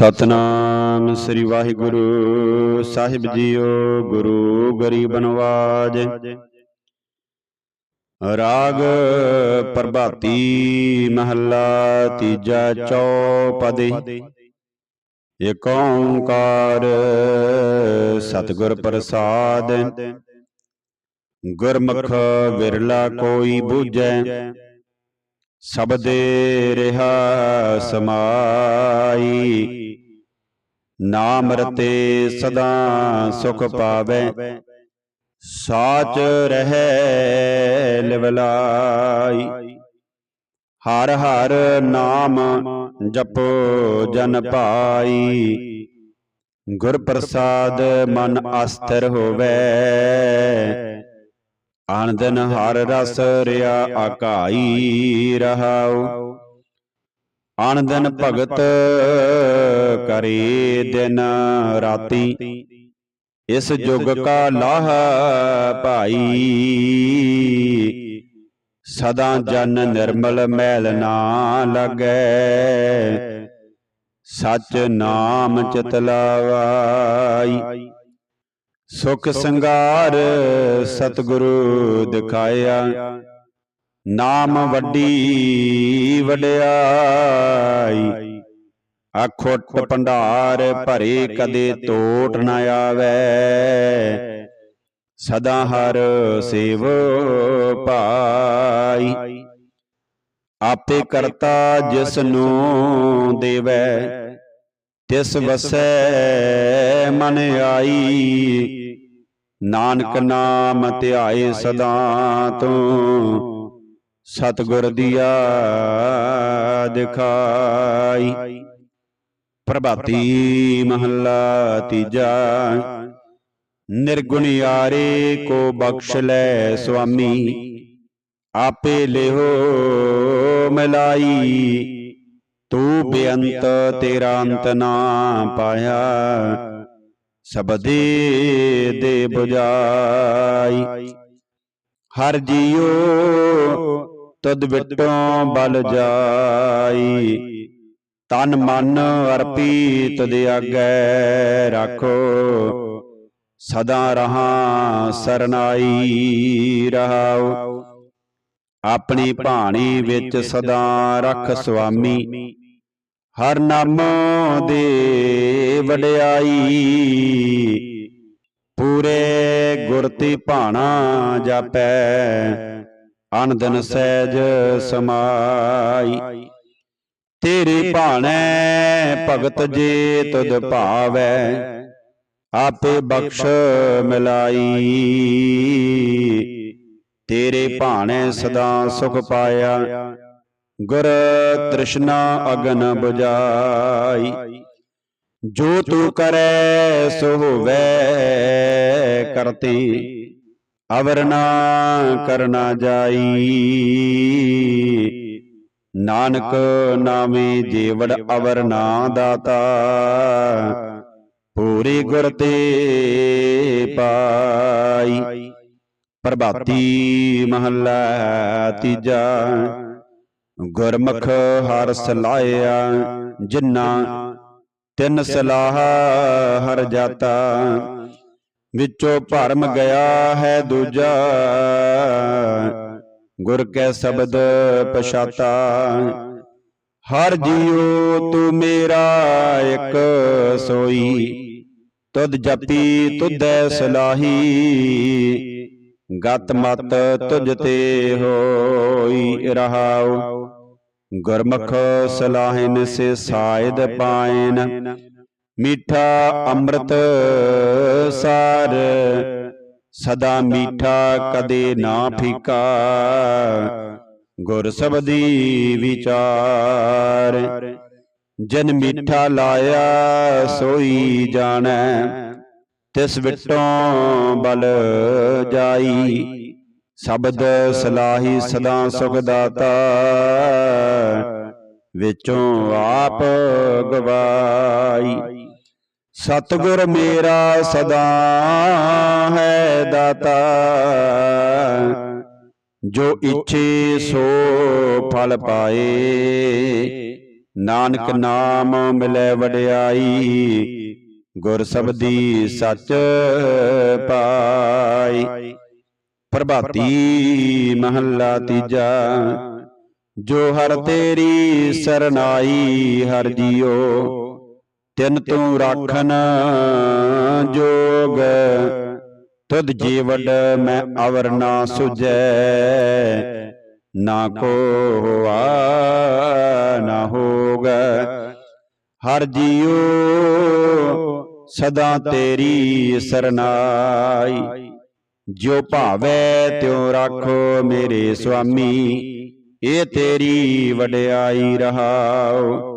ਸਤਨਾਮ ਸ੍ਰੀ ਵਾਹਿਗੁਰੂ ਸਾਹਿਬ ਜੀਓ, ਗੁਰੂ ਗਰੀਬ ਨਵਾਜ। ਰਾਗ ਪ੍ਰਭਾਤੀ ਮਹੱਲਾ ਤੀਜਾ ਚੌਪਦੇ। ਏਕ ਓੰਕਾਰ ਸਤਿਗੁਰ ਪ੍ਰਸਾਦ। ਗੁਰਮੁਖ ਵਿਰਲਾ ਕੋਈ ਬੂਝੈ, ਸਬਦੇ ਰਹਾ ਸਮਾਈ। ਨਾਮ ਰਤੇ ਸਦਾ ਸੁਖ ਪਾਵੇ। ਸਾਚ ਰਹੈ ਲਿਵਲਾਈ। ਹਰ ਹਰ ਨਾਮ ਜਪੋ ਜਨ ਭਾਈ ਗੁਰ ਪ੍ਰਸਾਦ ਮਨ ਅਸਥਿਰ ਹੋਵੇ। ਆਨੰਦਨ ਹਰ ਰਸ ਰਿਆ ਆਕਾਈ ਰਹਾਉ। ਆਨੰਦਨ ਭਗਤ ਕਰੇ ਦਿਨ ਰਾਤੀ। ਇਸ ਜੁਗ ਕਾ ਲਾਹ ਭਾਈ। ਸਦਾ ਜਨ ਨਿਰਮਲ ਮੈਲ ਨਾ ਲੱਗੈ। ਸਚ ਨਾਮ ਚਿਤ ਲਾਵਾਈ। ਸੁਖ ਸੰਗਾਰ ਸਤਿਗੁਰੂ ਦਿਖਾਇਆ। ਨਾਮ ਵੱਡੀ ਵਡਿਆਈ। ਅਖੋਟ ਭੰਡਾਰ ਭਰੇ ਕਦੇ ਟੋਟ ਨ ਆਵੇ। ਸਦਾ ਹਰ ਸੇਵ ਭਾਈ। ਆਪੇ ਕਰਤਾ ਜਿਸ ਨੂੰ ਦੇਵੈ, ਤਿਸ ਵਸੈ ਮਨ ਆਈ। ਨਾਨਕ ਨਾਮ ਧਿਆਏ ਸਦਾ ਤੂੰ। ਸਤਿਗੁਰ ਦੀਆ ਦਿਖਾਈ ਪ੍ਰਭਾਤੀ ਮਹੱਲਾ ਤੀਜਾ। ਨਿਰਗੁਣਿਆਰੇ ਕੋ ਬਖਸ਼ ਲੈ ਸੁਆਮੀ। ਆਪੇ ਲਿਹੋ ਮਲਾਈ। ਤੂੰ ਬੇਅੰਤ ਤੇਰਾ ਅੰਤ ਨਾ ਪਾਇਆ। ਸਬਦੇ ਦੇ 부ਜਾਈ ਹਰ ਜੀਉ ਤਦ ਵਿਟੋਂ ਬਲ ਜਾਈ। ਤਨ ਮਨ ਅਰਪੀ ਤਦ ਆਗੈ ਰਾਖੋ। ਸਦਾ ਰਹਾ ਸਰਨਾਈ ਰਹਾਉ ਆਪਣੀ ਭਾਣੀ ਵਿੱਚ ਸਦਾ ਰੱਖ ਸੁਆਮੀ। ਹਰ ਨਾਮੋ ਦੇ ਵਡਿਆਈ। ਪੂਰੇ ਗੁਰ ਤੇ ਭਾਣਾ ਜਾਪੈ। ਅਨੰਦਨ ਸਹਿਜ ਸਮਾਈ। ਤੇਰੇ ਭਾਣੈ ਭਗਤ ਜੇ ਤੁਧ ਭਾਵੈ। ਆਪੇ ਬਖਸ਼ ਮਿਲਾਈ। ਤੇਰੇ ਭਾਣੇ ਸਦਾ ਸੁਖ ਪਾਇਆ। ਗੁਰ ਤ੍ਰਿਸ਼ਨਾ ਅਗਨ 부ਜਾਈ ਜੋ ਤੂੰ ਕਰੈ ਸੋ ਹੋਵੇ ਕਰਤੇ। ਅਵਰ ਨਾ ਕਰਨਾ ਜਾਈ। ਨਾਨਕ ਨਾਮੇ ਜੀਵੜ ਅਵਰ ਨਾ ਦਾਤਾ। ਪੂਰੀ ਗੁਰ ਤੇ ਪਾਈ। ਪ੍ਰਭਾਤੀ ਮਹੱਲਾ ਤੀਜਾ। ਗੁਰਮੁਖ ਹਰ ਸਲਾਇਆ ਜਿਨ੍ਹਾਂ ਤਿੰਨ ਸਲਾਹ ਹਰ ਜਾਤਾ। ਵਿੱਚੋਂ ਭਰਮ ਗਿਆ ਹੈ ਦੂਜਾ। ਗੁਰ ਕੈ ਸ਼ਬਦ ਪਛਾਤਾ। ਹਰ ਜੀਉ ਤੂੰ ਮੇਰਾ ਇੱਕ ਸੋਈ। ਤੁਧ ਜਪੀ, ਤੁਧੈ ਸਲਾਹੀ। ਗਤ ਮਤ ਤੁਝ ਤੇ ਹੋਈ ਰਹਾਉ। ਗੁਰਮੁਖ ਸਲਾਹਿਨ ਸੇ ਸਾਇਦ ਪਾਇਨ। ਮੀਠਾ ਅੰਮ੍ਰਿਤ ਸਾਰ। ਸਦਾ ਮੀਠਾ ਕਦੇ ਨਾ ਫੀਕਾ। ਗੁਰ ਸਬਦੀ ਵਿਚਾਰ। ਜਨ ਮੀਠਾ ਲਾਇਆ, ਸੋਈ ਜਾਣੈ। ਤਿਸ ਵਿਟੋਂ ਬਲ ਜਾਈ। ਸ਼ਬਦ ਸਲਾਹੀ ਸਦਾ ਸੁਖ ਦਾਤਾ। ਵਿੱਚੋਂ ਆਪ ਗਵਾਈ। ਸਤਿਗੁਰ ਮੇਰਾ ਸਦਾ ਹੈ ਦਾਤਾ। ਜੋ ਇੱਛੇ ਸੋ ਫਲ ਪਾਏ। ਨਾਨਕ ਨਾਮ ਮਿਲੈ ਵਡਿਆਈ। ਗੁਰ ਸਬਦੀ ਸੱਚ ਪਾਈ। ਪ੍ਰਭਾਤੀ ਮਹੱਲਾ ਤੀਜਾ। ਜੋ ਹਰ ਤੇਰੀ ਸਰਨਾਈ ਹਰ ਜੀਓ। ਤਿਨ ਤੂੰ ਰਾਖਨ ਜੋਗ। ਤੁਧ ਜੀਵਡ ਮੈਂ ਅਵਰ ਨਾ ਸੁਜੈ ਨਾ ਕੋ ਹੋਆ ਨਾ ਹੋਗ। ਹਰ ਜੀਉ ਸਦਾ ਤੇਰੀ ਸਰਨਾਈ। ਜੋ ਭਾਵੈ ਤਿਉ ਰਾਖੋ ਮੇਰੇ ਸੁਆਮੀ। ਇਹ ਤੇਰੀ ਵਡਿਆਈ ਰਹਾਉ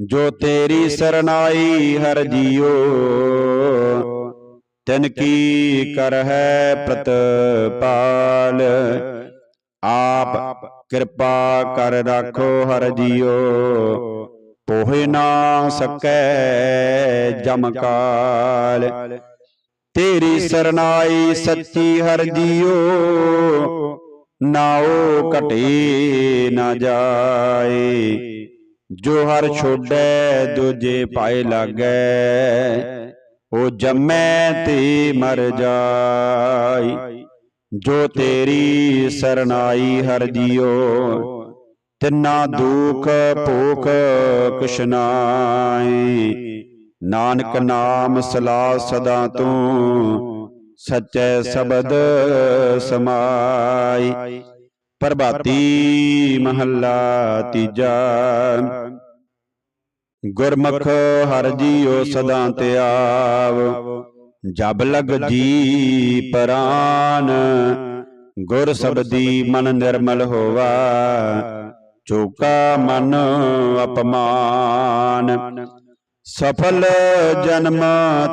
ਜੋ ਤੇਰੀ ਸਰਨਾਈ ਹਰ ਜੀਉ ਤਿਨ ਕੀ ਕਰ ਹੈ ਪ੍ਰਤਪਾਲ ਆਪ ਕਿਰਪਾ ਕਰ ਰਾਖੋ ਹਰ ਜੀਉ ਪੋਹਿ ਨਾ ਸਕੈ ਜਮ ਕਾਲ। ਤੇਰੀ ਸਰਨਾਈ ਸੱਚੀ ਹਰ ਜੀਉ ਨਾਉ ਘਟੇ ਨਾ ਜਾਏ। ਜੋ ਹਰ ਛੋੜੈ ਦੂਜੇ ਪਾਏ ਲਾਗੈ ਉਹ ਜੰਮੈ ਤੇ ਮਰ ਜਾਈ। ਜੋ ਤੇਰੀ ਸਰਨਾਈ ਹਰ ਜੀਉ ਤਿੰਨਾ ਦੁਖ ਭੂਖ ਕੁਛ ਨਾਈ ਨਾਨਕ ਨਾਮ ਸਲਾ ਸਦਾ ਤੂੰ ਸਚੈ ਸ਼ਬਦ ਸਮਾਈ। ਪ੍ਰਭਾਤੀ ਮਹੱਲਾ ਤੀਜਾ। ਗੁਰਮੁਖ ਹਰ ਜੀਉ ਸਦਾ ਧਿਆਵ ਜਬ ਲਗ ਜੀ ਪਰਾਨ। ਗੁਰ ਸਬਦੀ ਮਨ ਨਿਰਮਲ ਹੋਵਾ। ਚੋਕਾ ਮਨ ਅਪਮਾਨ। ਸਫਲ ਜਨਮ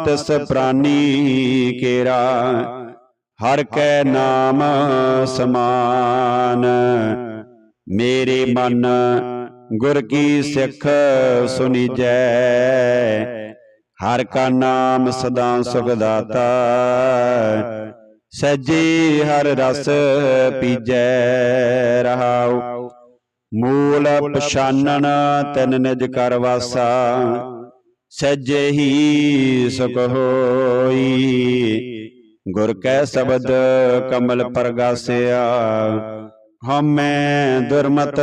ਤਿਸ ਪ੍ਰਾਨੀ ਕੇਰਾ। ਹਰ ਕੈ ਨਾਮ ਸਮਾਨ। ਮੇਰੇ ਮਨ ਗੁਰ ਕੀ ਸਿੱਖ ਸੁਨੀਜੈ ਹਰ ਕਾ ਨਾਮ ਸਦਾ ਸੁਖ ਦਾਤਾ। ਸੱਜੇ ਹਰ ਰਸ ਪੀਜੈ ਰਹਾਉ। ਮੂਲ ਪਛਾਨਣ ਤਨ ਨਿਜ ਕਰ ਵਾਸਾ। ਸੱਜੇ ਹੀ ਸੁਖ ਹੋਈ। ਗੁਰ ਕੈ ਸ਼ਬਦ ਕਮਲ ਪ੍ਰਗਾਸਿਆ। ਹਮੈ ਦੁਰਮਤ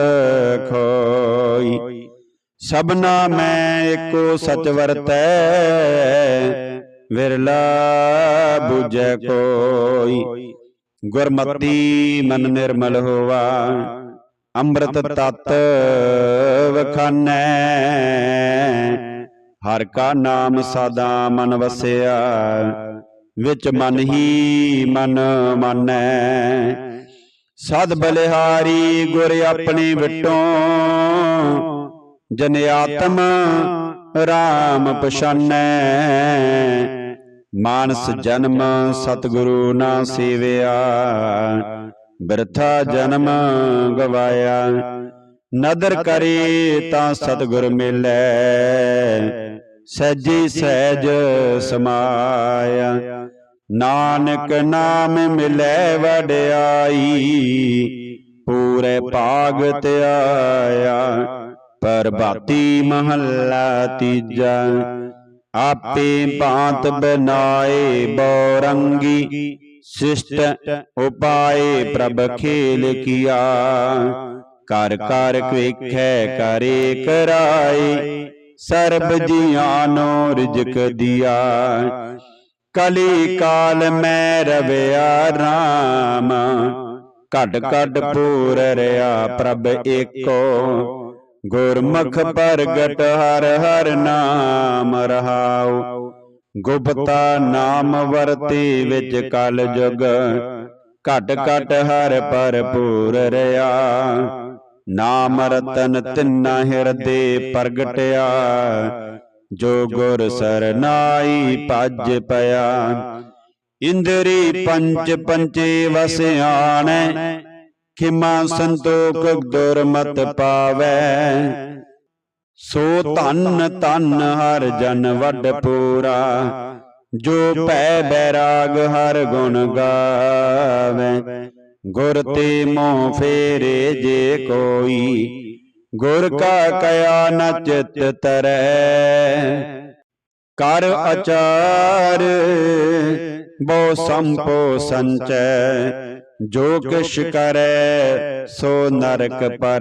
ਖੋਈ। ਸਭਨਾ ਮੈਂ ਏਕੋ ਸਚ ਵਰਤੈ। ਵਿਰਲਾ ਬੁਝੈ ਕੋਈ ਗੁਰਮਤੀ ਮਨ ਨਿਰਮਲ ਹੋਵਾ ਅੰਮ੍ਰਿਤ ਤਤ ਵਖਾਨੈ। ਹਰ ਕਾ ਨਾਮ ਸਦਾ ਮਨ ਵਸਿਆ। ਵਿੱਚ ਮਨ ਹੀ ਮਨ ਮਾਨੈ। ਸਦ ਬਲਿਹਾਰੀ ਗੁਰ ਆਪਣੇ ਵਿਟੋਂ, ਜਨ ਆਤਮ RAM ਪਛਾਨੈ। ਮਾਨਸ ਜਨਮ ਸਤਿਗੁਰੂ ਨਾ ਸੇਵਿਆ, ਬਿਰਥਾ ਜਨਮ ਗਵਾਇਆ। ਨਦਰ ਕਰੇ ਤਾਂ ਸਤਿਗੁਰ ਮਿਲੈ ਸਹਿਜੀ ਸਹਿਜ ਸਮਾਇਆ। ਨਾਨਕ ਨਾਮ ਮਿਲੈ ਵਡਿਆਈ। ਪੂਰੇ ਭਾਗ ਧਿਆਇਆ ਪਰਬਾਤੀ ਮਹੱਲਾ ਤੀਜਾ। ਆਪੇ ਬਾਤ ਬਨਾਏ ਬੌਰੰਗੀ। ਸਿਸ਼ਟ ਉਪਾਏ ਪ੍ਰਭ ਖੇਲ ਕੀਆ। ਕਰ ਕਰ ਵੇਖੈ ਕਰੇ ਕਰਾਏ। ਸਰਬ ਜੀਆਂ ਨੂੰ ਰਿਜਕ ਦਿਆ। ਕਲੀ ਕਾਲ ਮੈਂ ਰਵਿਆ RAM ਘਟ ਘਟ ਪੂਰ ਰਿਆ ਪ੍ਰਭ ਏਕੋ। ਗੁਰਮੁਖ ਪ੍ਰਗਟ ਹਰ ਹਰ ਨਾਮ ਰਹਾਉ। ਗੁਪਤਾ ਨਾਮ ਵਰਤੀ ਵਿੱਚ ਕਲ ਜੁਗ। ਘਟ ਘਟ ਹਰ ਭਰਪੂਰ ਰਿਆ। ਨਾਮ ਰਤਨ ਤਿੰਨਾ ਹਿਰਦੇ ਪ੍ਰਗਟਿਆ, ਜੋ ਗੁਰ ਸਰਨਾਈ ਭਜ ਪਿਆ। ਇੰਦਰੀ ਪੰਚ ਪੰਚੇ ਵਸਿਆਣੈ, ਖਿਮਾ ਸੰਤੋਖ ਦੁਰਮਤ ਪਾਵੈ। ਸੋ ਧਨ ਧਨ ਹਰ ਜਨ ਵੱਡ ਪੂਰਾ, ਜੋ ਭੈ ਬੈਰਾਗ ਹਰ ਗੁਣ ਗਾਵੇ। ਗੁਰ ਤੇ ਮੋਹ ਫੇਰੇ ਜੇ ਕੋਈ। ਗੁਰ ਕਾ ਕਇਆ ਨ ਚਿਤ ਤਰੈ। ਕਰ ਅਚਾਰ। ਬੋ ਸੰਪੋ ਸੰਚੈ। ਜੋ ਕਿਛ ਕਰੈ ਸੋ ਨਰਕ ਪਰ।